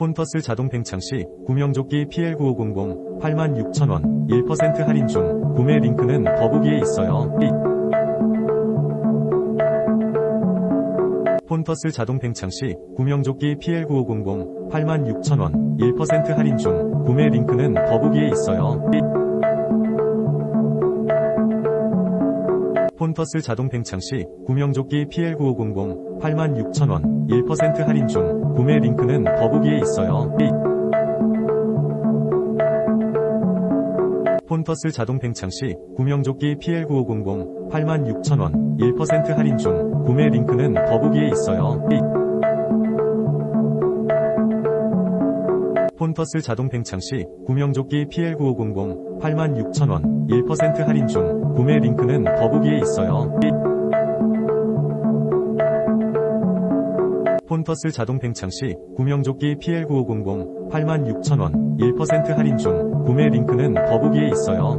폰터스 자동 팽창 시 구명조끼 PL9500 86,000원 1% 할인 중 구매 링크는 더보기에 있어요. 폰터스 자동 팽창 시 구명조끼 PL9500 86,000원 1% 할인 중 구매 링크는 더보기에 있어요. 폰터스 자동 팽창 시 구명조끼 PL9500 86,000원 1% 할인 중 구매 링크는 더보기에 있어요. 폰터스 자동 팽창 시 구명조끼 PL9500 86,000원 1% 할인 중 구매 링크는 더보기에 있어요. 폰터스 자동 팽창 시 구명조끼 PL9500 86,000원 1% 할인 중 구매 링크는 더보기에 있어요. 폰터스 자동 팽창 시 구명조끼 PL9500 86,000원 1% 할인 중 구매 링크는 더보기에 있어요.